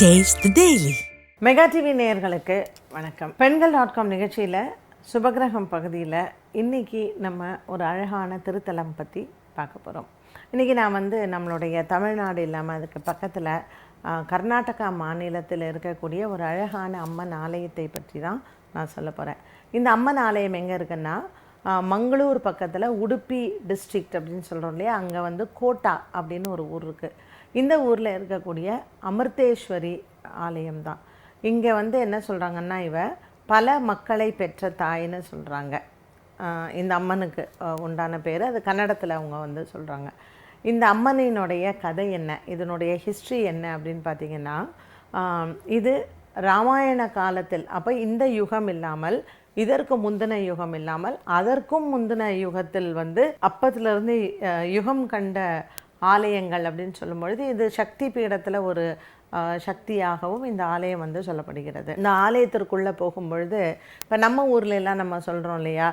Taste daily mega TV நேயர்களுக்கு வணக்கம். பெண்கள் டாட் காம் நிகழ்ச்சியில் சுபகிரகம் பகுதியில் இன்றைக்கி நம்ம ஒரு அழகான திருத்தலம் பற்றி பார்க்க போகிறோம் இன்றைக்கி நான் வந்து நம்மளுடைய தமிழ்நாடு இல்லாமல் அதுக்கு பக்கத்தில் கர்நாடகா மாநிலத்தில் இருக்கக்கூடிய ஒரு அழகான அம்மன் ஆலயத்தை பற்றி தான் நான் சொல்ல போகிறேன் இந்த அம்மன் ஆலயம் எங்கே இருக்குன்னா மங்களூர் பக்கத்தில் உடுப்பி டிஸ்ட்ரிக்ட் அப்படின்னு சொல்கிறோம் இல்லையா? அங்கே வந்து கோட்டா அப்படின்னு ஒரு ஊர் இருக்குது இந்த ஊரில் இருக்கக்கூடிய அமிர்தேஸ்வரி ஆலயம் தான் இங்கே வந்து என்ன சொல்கிறாங்கன்னா இவ பல மக்களை பெற்ற தாயின்னு சொல்கிறாங்க இந்த அம்மனுக்கு உண்டான பேர். அது கன்னடத்தில் அவங்க வந்து சொல்கிறாங்க இந்த அம்மனினுடைய கதை என்ன? இதனுடைய ஹிஸ்ட்ரி என்ன அப்படின்னு பார்த்தீங்கன்னா இது ராமாயண காலத்தில் அப்போ இந்த யுகம் இல்லாமல் இதற்கு முந்தின யுகம் இல்லாமல் அதற்கும் முந்தின யுகத்தில் வந்து அப்பத்திலிருந்து யுகம் கண்ட ஆலயங்கள் அப்படின்னு சொல்லும் பொழுது இது சக்தி பீடத்தில் ஒரு சக்தியாகவும் இந்த ஆலயம் வந்து சொல்லப்படுகிறது. இந்த ஆலயத்திற்குள்ளே போகும்பொழுது இப்போ நம்ம ஊர்ல எல்லாம் நம்ம சொல்கிறோம் இல்லையா?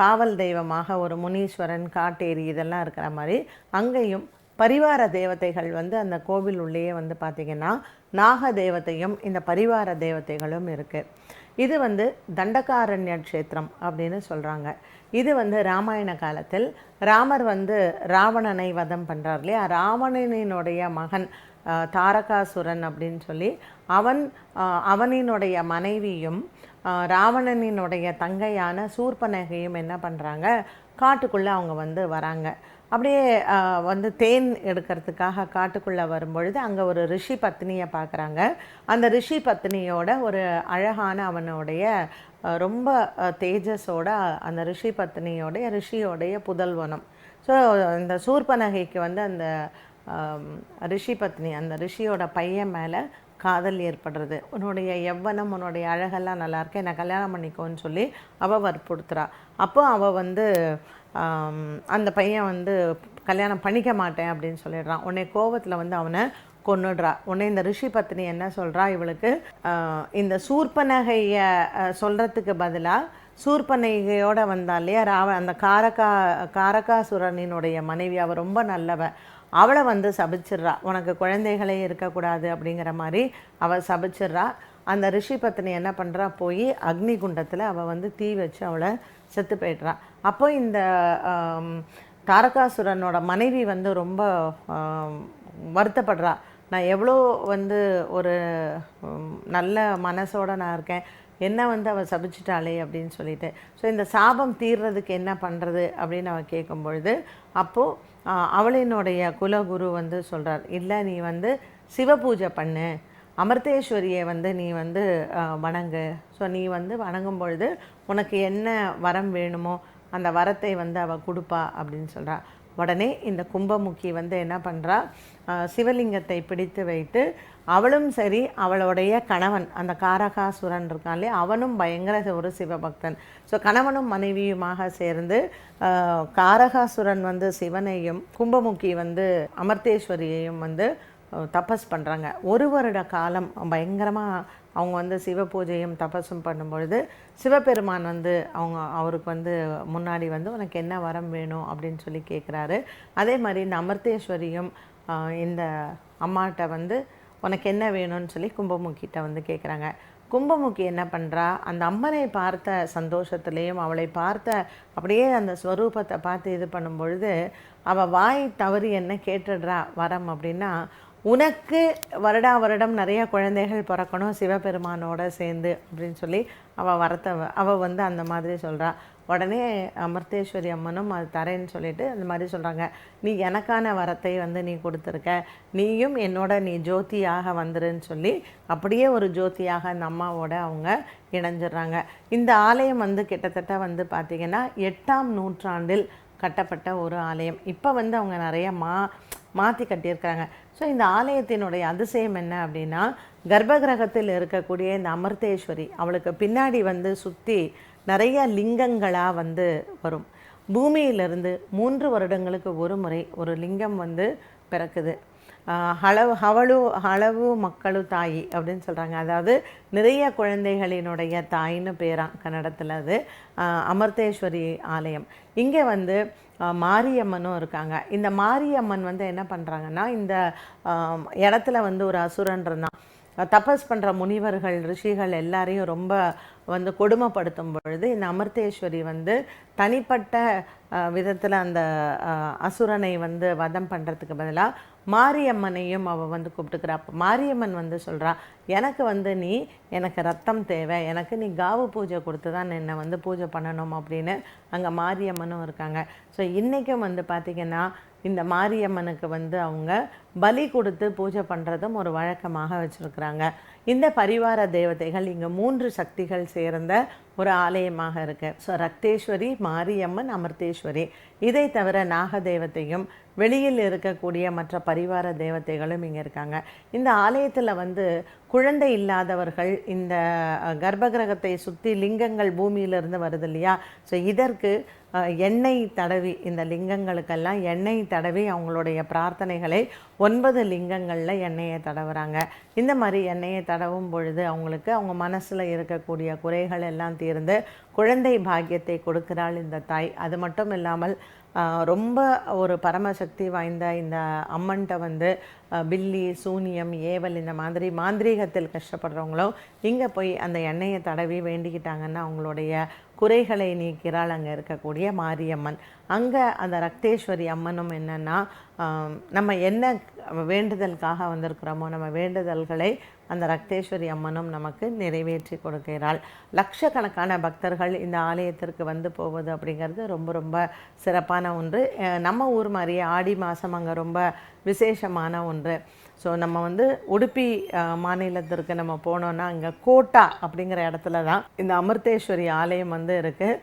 காவல் தெய்வமாக ஒரு முனீஸ்வரன் காட்டேரி இதெல்லாம் இருக்கிற மாதிரி அங்கேயும் பரிவார தேவதைகள் வந்து அந்த கோவில் உள்ளேயே வந்து பார்த்திங்கன்னா நாக தேவதையும் இந்த பரிவார தேவதைகளும் இருக்குது இது வந்து தண்டகாரண்ய க்ஷேத்திரம் அப்படின்னு சொல்கிறாங்க இது வந்து ராமாயண காலத்தில் ராமர் வந்து ராவணனை வதம் பண்ணுறார் இல்லையா? ராவணனினுடைய மகன் தாரகாசுரன் அப்படின்னு சொல்லி அவன் அவனினுடைய மனைவியும் ராவணனினுடைய தங்கையான சூர்பனகையும் என்ன பண்ணுறாங்க காட்டுக்குள்ளே அவங்க வந்து வராங்க. அப்படியே வந்து தேன் எடுக்கிறதுக்காக காட்டுக்குள்ளே வரும்பொழுது அங்கே ஒரு ரிஷி பத்னியை பார்க்குறாங்க. அந்த ரிஷி பத்னியோட ஒரு அழகான அவனுடைய ரொம்ப தேஜஸோட அந்த ரிஷி பத்னியோடைய ரிஷியோடைய புதல்வனம். ஸோ இந்த சூர்பனகைக்கு வந்து அந்த ரிஷி பத்னி அந்த ரிஷியோட பையன் மேலே காதல் ஏற்படுறது. உன்னுடைய எவ்வனம் உன்னுடைய அழகெல்லாம் நல்லா இருக்கு என்னை கல்யாணம் பண்ணிக்கோன்னு சொல்லி அவள் வற்புறுத்துறா. அப்போ அவள் வந்து அந்த பையன் வந்து கல்யாணம் பண்ணிக்க மாட்டேன் அப்படின்னு சொல்லிடுறான். உன்னை கோவத்தில் வந்து அவனை கொண்டுடுறா உடனே இந்த ரிஷி பத்னி என்ன சொல்கிறா இவளுக்கு? இந்த சூர்பனகையை சொல்கிறதுக்கு பதிலாக சூர்பனகையோட வந்தா இல்லையா? ராவ அந்த காரகா காரகாசுரனினுடைய மனைவி அவள் ரொம்ப நல்லவ. அவளை வந்து சபிச்சிடுறா. உனக்கு குழந்தைகளே இருக்கக்கூடாது அப்படிங்கிற மாதிரி அவள் சபிச்சிட்றா. அந்த ரிஷி பத்னி என்ன பண்ணுறா போய் அக்னி குண்டத்தில் அவள் வந்து தீ வச்சு அவளை செத்து போய்ட்றா. அப்போ இந்த தாரகாசுரனோட மனைவி வந்து ரொம்ப வருத்தப்படுறா. நான் எவ்வளோ வந்து ஒரு நல்ல மனசோட நான் இருக்கேன். என்ன வந்து அவள் சபிச்சிட்டாளே அப்படின்னு சொல்லிட்டு. ஸோ இந்த சாபம் தீர்றதுக்கு என்ன பண்ணுறது அப்படின்னு அவள் கேட்கும் பொழுது அப்போது அவளினுடைய குலகுரு வந்து சொல்கிறார் இல்லை நீ வந்து சிவ பூஜை பண்ணு. அமிர்தேஸ்வரியை வந்து நீ வந்து வணங்கு. ஸோ நீ வந்து வணங்கும் பொழுது உனக்கு என்ன வரம் வேணுமோ அந்த வரத்தை வந்து அவள் கொடுப்பா அப்படின்னு சொல்கிறா உடனே இந்த கும்பமுக்கி வந்து என்ன பண்ணுறா சிவலிங்கத்தை பிடித்து வைத்து அவளும் சரி அவளுடைய கணவன் அந்த காரகாசுரன் இருக்கான் இல்லையா அவனும் பயங்கர ஒரு சிவபக்தன். ஸோ கணவனும் மனைவியுமாக சேர்ந்து காரகாசுரன் வந்து சிவனையும் கும்பமுக்கி வந்து அமர்த்தேஸ்வரியையும் வந்து தபஸ் பண்ணுறாங்க ஒரு வருட காலம் பயங்கரமாக அவங்க வந்து சிவ பூஜையும் தபஸும் பண்ணும்பொழுது சிவபெருமான் வந்து அவங்க அவருக்கு வந்து முன்னாடி வந்து உனக்கு என்ன வரம் வேணும் அப்படின்னு சொல்லி கேட்குறாரு அதே மாதிரி இந்த அமர்த்தேஸ்வரியும் இந்த அம்மாட்ட வந்து உனக்கு என்ன வேணும்னு சொல்லி கும்பமுக்கிட்ட வந்து கேட்குறாங்க கும்பமுக்கி என்ன பண்ணுறா அந்த அம்மனை பார்த்த சந்தோஷத்துலேயும் அவளை பார்த்த அப்படியே அந்த ஸ்வரூபத்தை பார்த்து இது பண்ணும் பொழுது அவள் வாய் தவறி என்ன கேட்டுடுறா வரம் அப்படின்னா உனக்கு வருடா வருடம் நிறைய குழந்தைகள் பிறக்கணும் சிவபெருமானோட சேர்ந்து அப்படின்னு சொல்லி அவள் வரத்தை அவள் வந்து அந்த மாதிரி சொல்கிறா உடனே அமர்த்தேஸ்வரி அம்மனும் அது தரேன்னு சொல்லிட்டு அந்த மாதிரி சொல்கிறாங்க நீ எனக்கான வரத்தை வந்து நீ கொடுத்துருக்க. நீயும் என்னோட நீ ஜோதியாக வந்துருன்னு சொல்லி அப்படியே ஒரு ஜோதியாக அந்த அம்மாவோட அவங்க இணைஞ்சிடுறாங்க. இந்த ஆலயம் வந்து கிட்டத்தட்ட வந்து பார்த்திங்கன்னா எட்டாம் நூற்றாண்டில் கட்டப்பட்ட ஒரு ஆலயம். இப்போ வந்து அவங்க நிறைய மா மாற்றி கட்டியிருக்காங்க ஸோ இந்த ஆலயத்தினுடைய அதிசயம் என்ன அப்படின்னா கர்ப்பகிரகத்தில் இருக்கக்கூடிய இந்த அமிர்தேஸ்வரி அவளுக்கு பின்னாடி வந்து சுற்றி நிறைய லிங்கங்களாக வந்து வரும். பூமியிலிருந்து மூன்று வருடங்களுக்கு ஒரு முறை ஒரு லிங்கம் வந்து பிறக்குது. அளவு ஹளவு ஹவளு மக்களு தாயி அப்படின்னு சொல்கிறாங்க அதாவது நிறைய குழந்தைகளினுடைய தாயின்னு பேராம் கன்னடத்தில் அது. அமர்த்தேஸ்வரி ஆலயம். இங்கே வந்து மாரியம்மனும் இருக்காங்க. இந்த மாரியம்மன் வந்து என்ன பண்ணுறாங்கன்னா இந்த இடத்துல வந்து ஒரு அசுரன் இருந்தான் தபஸ் பண்ணுற முனிவர்கள் ரிஷிகள் எல்லாரையும் ரொம்ப வந்து கொடுமைப்படுத்தும் பொழுது இந்த அமிர்தேஸ்வரி வந்து தனிப்பட்ட விதத்தில் அந்த அசுரனை வந்து வதம் பண்ணுறதுக்கு பதிலாக மாரியம்மனையும் அவள் வந்து கூப்பிட்டுக்கிறா. அப்போ மாரியம்மன் வந்து சொல்கிறா எனக்கு வந்து நீ எனக்கு ரத்தம் தேவை. எனக்கு நீ காவு பூஜை கொடுத்து தான் என்னை வந்து பூஜை பண்ணணும் அப்படின்னு அங்கே மாரியம்மனும் இருக்காங்க. ஸோ இன்றைக்கும் வந்து பார்த்திங்கன்னா இந்த மாரியம்மனுக்கு வந்து அவங்க பலி கொடுத்து பூஜை பண்ணுறதும் ஒரு வழக்கமாக வச்சுருக்குறாங்க. இந்த பரிவார தேவதைகள் இங்கே மூன்று சக்திகள் சேர்ந்த ஒரு ஆலயமாக இருக்குது ஸோ ரக்தேஸ்வரி மாரியம்மன் அமிர்தேஸ்வரி. இதை தவிர நாகதேவத்தையும் வெளியில் இருக்கக்கூடிய மற்ற பரிவார தேவதைகளும் இங்கே இருக்காங்க. இந்த ஆலயத்தில் வந்து குழந்தை இல்லாதவர்கள் இந்த கர்ப்பகிரகத்தை சுற்றி லிங்கங்கள் பூமியிலிருந்து வருது இல்லையா? ஸோ இதற்கு எண்ணெய் தடவி இந்த லிங்கங்களுக்கெல்லாம் எண்ணெய் தடவி அவங்களுடைய பிரார்த்தனைகளை ஒன்பது லிங்கங்களில் எண்ணெயை தடவுறாங்க. இந்த மாதிரி எண்ணெயை தடவும் பொழுது அவங்களுக்கு அவங்க மனசில் இருக்கக்கூடிய குறைகள் எல்லாம் தீர்ந்து குழந்தை பாக்கியத்தை கொடுக்கிறாள் இந்த தாய். அது மட்டும் இல்லாமல் ரொம்ப ஒரு பரமசக்தி வாய்ந்த இந்த அம்மன்கிட்ட வந்து பில்லி சூனியம் ஏவல் இந்த மாதிரி மாந்திரீகத்தில் கஷ்டப்படுறவங்களும் இங்கே போய் அந்த எண்ணெயை தடவி வேண்டிக்கிட்டாங்கன்னா அவங்களுடைய குறைகளை நீக்கிறாள் அங்கே இருக்கக்கூடிய மாரியம்மன். அங்கே அந்த ரக்தேஸ்வரி அம்மனும் என்னென்னா நம்ம என்ன வேண்டுதலுக்காக வந்திருக்கிறோமோ நம்ம வேண்டுதல்களை அந்த ரக்தேஸ்வரி அம்மனும் நமக்கு நிறைவேற்றி கொடுக்கிறாள். லட்சக்கணக்கான பக்தர்கள் இந்த ஆலயத்திற்கு வந்து போவது அப்படிங்கிறது ரொம்ப ரொம்ப சிறப்பான ஒன்று. நம்ம ஊர் மாதிரியே ஆடி மாதம் அங்கே ரொம்ப விசேஷமான ஒன்று. ஸோ நம்ம வந்து உடுப்பி மாநிலத்திற்கு நம்ம போனோன்னா அங்கே கோட்டா அப்படிங்கிற இடத்துல தான் இந்த அமிர்தேஸ்வரி ஆலயம் வந்து இருக்குது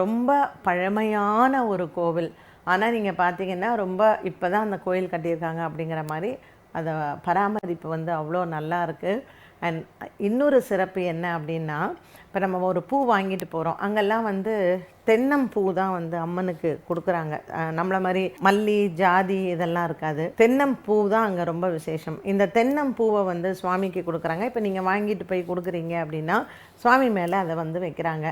ரொம்ப பழமையான ஒரு கோவில். ஆனால் நீங்கள் பார்த்தீங்கன்னா ரொம்ப இப்போ தான் அந்த கோயில் கட்டியிருக்காங்க அப்படிங்கிற மாதிரி அதை பராமரிப்பு வந்து அவ்வளோ நல்லா இருக்குது அண்ட் இன்னொரு சிறப்பு என்ன அப்படின்னா இப்போ நம்ம ஒரு பூ வாங்கிட்டு போகிறோம் அங்கெல்லாம் வந்து தென்னம்பூ தான் வந்து அம்மனுக்கு கொடுக்குறாங்க. நம்மளை மாதிரி மல்லி ஜாதி இதெல்லாம் இருக்காது. தென்னம்பூ தான் அங்கே ரொம்ப விசேஷம். இந்த தென்னம்பூவை வந்து சுவாமிக்கு கொடுக்குறாங்க. இப்போ நீங்கள் வாங்கிட்டு போய் கொடுக்குறீங்க அப்படின்னா சுவாமி மேலே அதை வந்து வைக்கிறாங்க.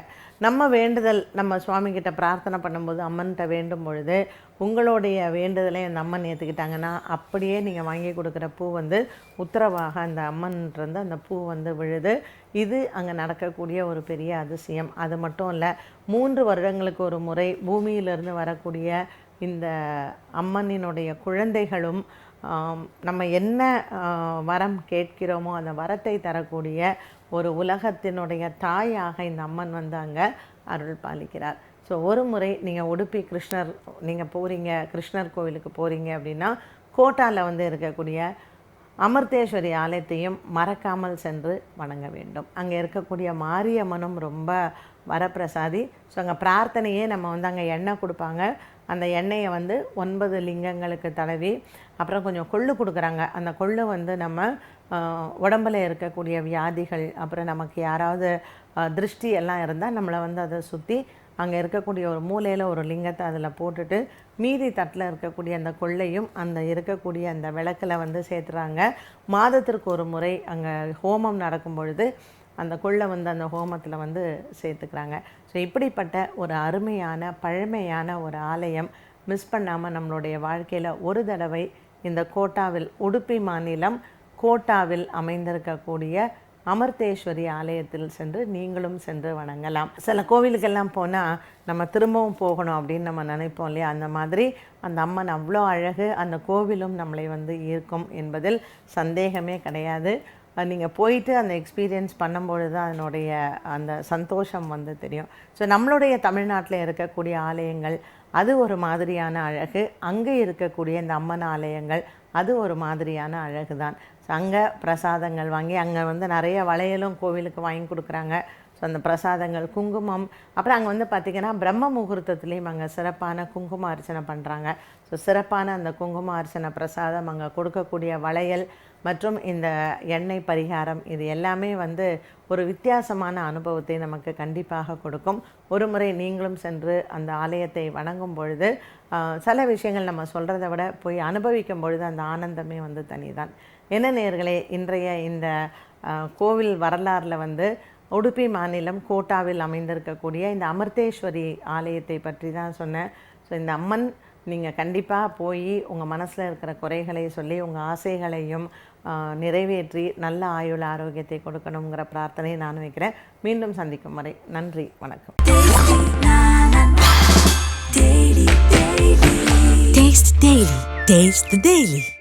நம்ம வேண்டுதல் நம்ம சுவாமிக்கிட்ட பிரார்த்தனை பண்ணும்போது அம்மன்கிட்ட வேண்டும் பொழுது உங்களுடைய வேண்டுதலை அந்த அம்மன் ஏற்றுக்கிட்டாங்கன்னா அப்படியே நீங்கள் வாங்கி கொடுக்குற பூ வந்து உத்தரவாக அந்த அம்மன்றது அந்த பூ வந்து விழுது. இது அங்கே நடக்கக்கூடிய ஒரு பெரிய அதிசயம். அது மட்டும் இல்லை மூன்று வருடங்களுக்கு ஒரு முறை பூமியிலிருந்து வரக்கூடிய இந்த அம்மனினுடைய குழந்தைகளும் நம்ம என்ன வரம் கேட்கிறோமோ அந்த வரத்தை தரக்கூடிய ஒரு உலகத்தினுடைய தாயாக இந்த அம்மன் வந்து அங்கே அருள் பாலிக்கிறார். ஸோ ஒரு முறை நீங்கள் உடுப்பி கிருஷ்ணர் நீங்கள் போகிறீங்க கிருஷ்ணர் கோவிலுக்கு போகிறீங்க அப்படின்னா கோட்டாவில் வந்து இருக்கக்கூடிய அமிர்தேஸ்வரி ஆலயத்தையும் மறக்காமல் சென்று வணங்க வேண்டும். அங்கே இருக்கக்கூடிய மாரியம்மனும் ரொம்ப வரப்பிரசாதி. ஸோ அங்கே பிரார்த்தனையே நம்ம வந்து அங்கே எண்ணெய் கொடுப்பாங்க. அந்த எண்ணெயை வந்து ஒன்பது லிங்கங்களுக்கு தடவி அப்புறம் கொஞ்சம் கொள்ளு கொடுக்குறாங்க. அந்த கொள்ளு வந்து நம்ம உடம்பில் உடம்புல இருக்கக்கூடிய வியாதிகள் அப்புறம் நமக்கு யாராவது திருஷ்டி எல்லாம் இருந்தால் நம்மளை வந்து அதை சுற்றி அங்கே இருக்கக்கூடிய ஒரு மூலையில் ஒரு லிங்கத்தை அதில் போட்டுட்டு மீதி தட்டில் இருக்கக்கூடிய அந்த கொள்ளையும் அந்த இருக்கக்கூடிய அந்த விளக்கில் வந்து சேர்த்துறாங்க. மாதத்திற்கு ஒரு முறை அங்கே ஹோமம் நடக்கும் பொழுது அந்த கொள்ளை வந்து அந்த ஹோமத்தில் வந்து சேர்த்துக்கிறாங்க. ஸோ இப்படிப்பட்ட ஒரு அருமையான பழமையான ஒரு ஆலயம் மிஸ் பண்ணாமல் நம்மளுடைய வாழ்க்கையில் ஒரு தடவை இந்த கோட்டாவில் உடுப்பி மாநிலம் கோட்டாவில் அமைந்திருக்கக்கூடிய அமர்தேஸ்வரி ஆலயத்தில் சென்று நீங்களும் சென்று வணங்கலாம். சில கோவிலுக்கெல்லாம் போனால் நம்ம திரும்பவும் போகணும் அப்படின்னு நம்ம நினைப்போம் இல்லையா? அந்த மாதிரி அந்த அம்மன் அவ்வளோ அழகு அந்த கோவிலும் நம்மளை வந்து ஈர்க்கும் என்பதில் சந்தேகமே கிடையாது. நீங்கள் போயிட்டு அந்த எக்ஸ்பீரியன்ஸ் பண்ணும்பொழுது தான் அதனுடைய அந்த சந்தோஷம் வந்து தெரியும். ஸோ நம்மளுடைய தமிழ்நாட்டில் இருக்கக்கூடிய ஆலயங்கள் அது ஒரு மாதிரியான அழகு அங்கே இருக்கக்கூடிய இந்த அம்மன் ஆலயங்கள் அது ஒரு மாதிரியான அழகு தான் அங்கே பிரசாதங்கள் வாங்கி அங்கே வந்து நிறைய வளையலும் கோவிலுக்கு வாங்கி கொடுக்குறாங்க. ஸோ அந்த பிரசாதங்கள் குங்குமம் அப்புறம் அங்கே வந்து பார்த்திங்கன்னா பிரம்ம முகூர்த்தத்துலேயும் அங்கே சிறப்பான குங்கும அர்ச்சனை பண்ணுறாங்க ஸோ சிறப்பான அந்த குங்கும அர்ச்சனை பிரசாதம் அங்கே கொடுக்கக்கூடிய வளையல் மற்றும் இந்த எண்ணெய் பரிகாரம் இது எல்லாமே வந்து ஒரு வித்தியாசமான அனுபவத்தை நமக்கு கண்டிப்பாக கொடுக்கும். ஒரு முறை நீங்களும் சென்று அந்த ஆலயத்தை வணங்கும் பொழுது சில விஷயங்கள் நம்ம சொல்கிறத விட போய் அனுபவிக்கும் பொழுது அந்த ஆனந்தமே வந்து தனிதான். என்ன நேர்களே இன்றைய இந்த கோவில் வரலாறில் வந்து உடுப்பி மாநிலம் கோட்டாவில் அமைந்திருக்கக்கூடிய இந்த அமிர்தேஸ்வரி ஆலயத்தை பற்றி தான் சொன்னேன். ஸோ இந்த அம்மன் நீங்கள் கண்டிப்பாக போய் உங்கள் மனசில் இருக்கிற குறைகளை சொல்லி உங்கள் ஆசைகளையும் நிறைவேற்றி நல்ல ஆயுள் ஆரோக்கியத்தை கொடுக்கணுங்கிற பிரார்த்தனையை நான் வைக்கிறேன் மீண்டும் சந்திக்கும் வரை நன்றி வணக்கம் Taste Daily. Taste the Daily.